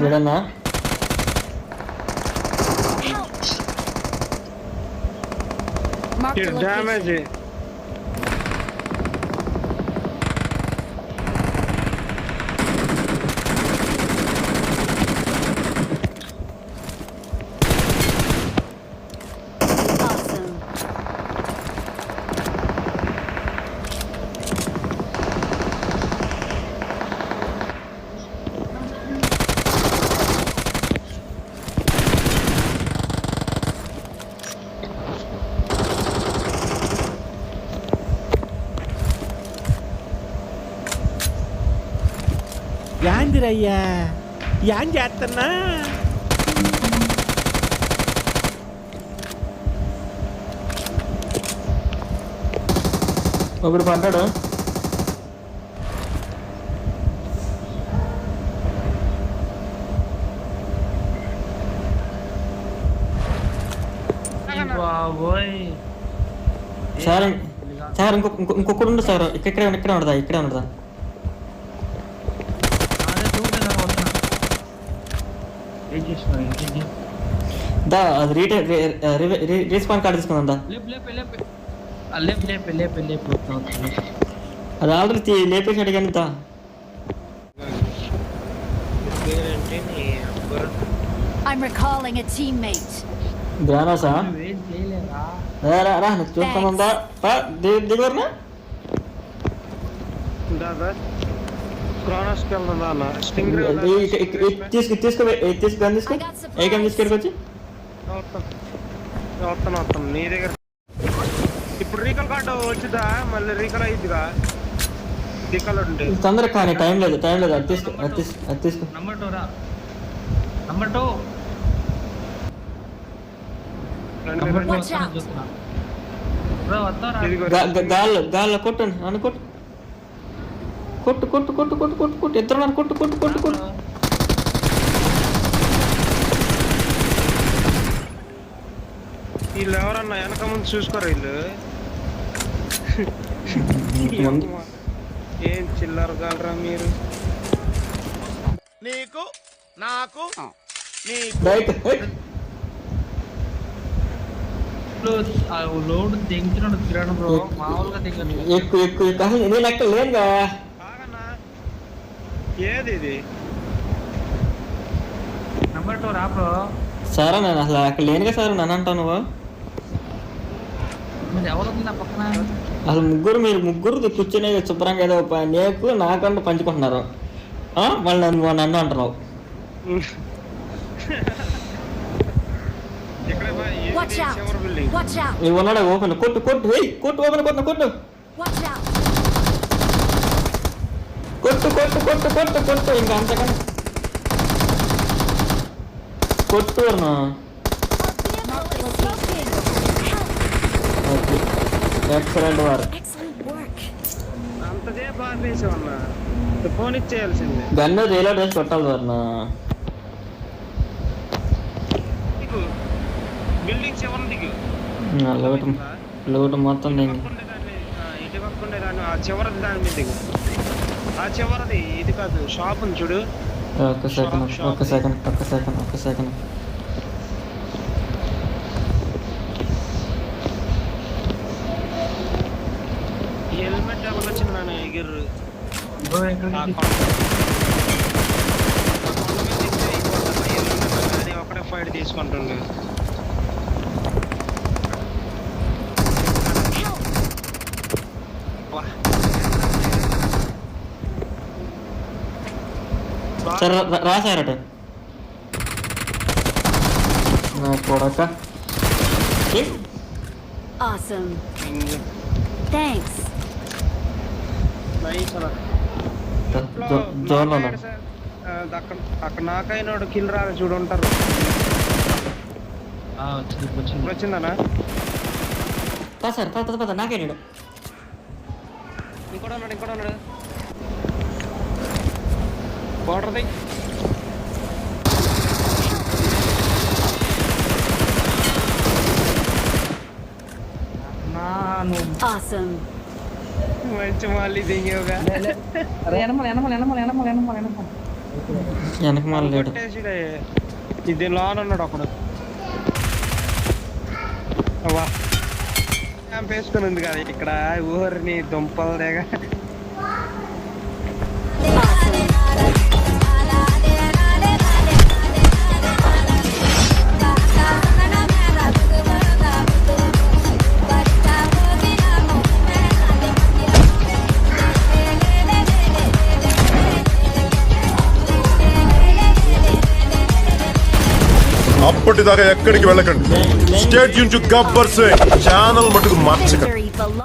You're in Your damage. యాందిరయ్యా. యాం చేస్తున్నా ఒకడు పడ్డాడు. బాబోయ్. సార్ సార్ ఇంకొక ఇంకొ- ఇంకొకడు ఉండు సార్. ఇక్కడ ఇక్కడే ఇక్కడే ఉండదా? ఇక్కడే ఉండదా? దా అది రీటే రీస్పాన్ కార్డు తీసుకుందా దా లేపు లేపు లేపు ఆ, లేపు లేపు లేపు లేపు వస్తున్నా, వస్తున్నా. అది ఆల్రెడీ లేపేసి అడిగాను దా పేరేంటి నీ అబ్బా. I'm recalling a teammate. ధ్యానాసా నువ్వేం చేయలేదా రా రా రా నీకు చూస్తామందా పా ది- దిగువరనా దాదా క్రానస్కి వెళ్దా స్టింగ్ తీసుకు తీసుకో తీసుకు ఏ గన్ వస్తాను వస్తాను నీ దగ్గర ఇప్పుడు రీకల్ కార్డు వచ్చిందా మళ్ళీ రీకల్ అయ్యిద్దిగా రీకల్ ఉంటే తొందరగా కానీ టైం లేదు టైం లేదు అది తీసుకో అది తీసుకో అది తీసుకో నంబర్ టూ రా నంబర్ టూ రండి, నంబర్ టూ రండి. కొట్టు కొట్టు కొట్టు కొట్టు కొట్టు కొట్టు. కొట్టు ఇద్దరు నన్ను కొట్టు కొట్టు కొట్టు కొట్టు. వీళ్ళు ఎవరన్నా వెనక ముందు చూసుకోరు వీళ్ళు? ఏం చిల్లర కాలరా మీరు? నీకు నాకు లోడ్ తిరగడం బ్రో. మామూలుగా దిగను ఎక్కువ ఎక్కువ నేను ఎక్కడ లేనుగా? ఏది ఇది? నంబర్ టూ రా బ్రో సారా నేను అసలు అక్కడ లేనుగా సార్ నన్ను అంటావు నువ్వు? మీరు ఎవరు ఉంది నా పక్కన? అసలు ముగ్గురు మీరు ముగ్గురు కూర్చొని శుభ్రంగా ఏదో నీకు నాకంటూ పంచుకుంటున్నారు. ఆ? మళ్ళీ నన్ను నన్ను అంటున్నావు. నువ్వు ఉన్నాడు ఓపెన్ కొట్టు కొట్టు. వెయ్యి కొట్టు ఓపెన్ కొట్టు కొట్టు. కొట్టు కొట్టు కొట్టు ఇంకా అంతకన్నా. కొట్టు అన్నా. ఎక్సలెంట్ వారు Excellent ఫోన్ ఇచ్చేయాల్సింది గన్ను రీలోడ్ వేసి కొట్టాలి వారు బిల్డింగ్స్ ఎవరు దిగు లోటు లోటు మొత్తం దిగు. దింగి ఆ, ఇటు పక్కుండే దాన్ని దాని మీద దిగు ఆ చివరిది ఇది కాదు షాప్ ఉంది చూడు ఒక్క సెకండ్ ఒక్క సెకండ్ ఒక్క సెకండ్ ఒక్క సెకండ్ హెల్మెట్ ఎవరు వచ్చింది నాన్న ఎగిర్రు ఆ ఎక్కడికి కొండ ఆ కొండ మీద ఎక్కితే అయిపోతుంది. ఈ హెల్మెట్ కానీ ఒకటే ఫైట్ తీసుకుంటుండే Help. వా. సరే రా- రాశారట నా కొడక? Awesome. Thanks. నైస్ అలా. జో- జోన్లో ఉన్నా. నాకాడు సార్. ఆ, అక్కడ అక్కడ నాకైనాడు కిల్ రాలి చూడు ఉంటారు ఆ, వచ్చింది వచ్చింది ఇప్పుడు వచ్చిందనా రా సార్ పద పద పద నాకే నీడు ఇంకోటి ఉన్నాడు ఇంకోటి ఉన్నాడు బోర్డర్ది నా నువ్వు Awesome. మంచి మళ్ళీ దిగేవుగా. ఎనమల ఎనమల ఎనమల ఎనమల ఎనమల ఎనమల. వెనక మళ్ళీ ఇది లోన్ ఉన్నాడు ఒకడు. వేసుకుని ఉంది కదా ఇక్కడ ఊరిని దుంపలు దేగా అప్పటిదాకా ఎక్కడికి వెళ్ళకండి. State Yoon to Gabbar Singh. Channel మటుకు మార్చకండి.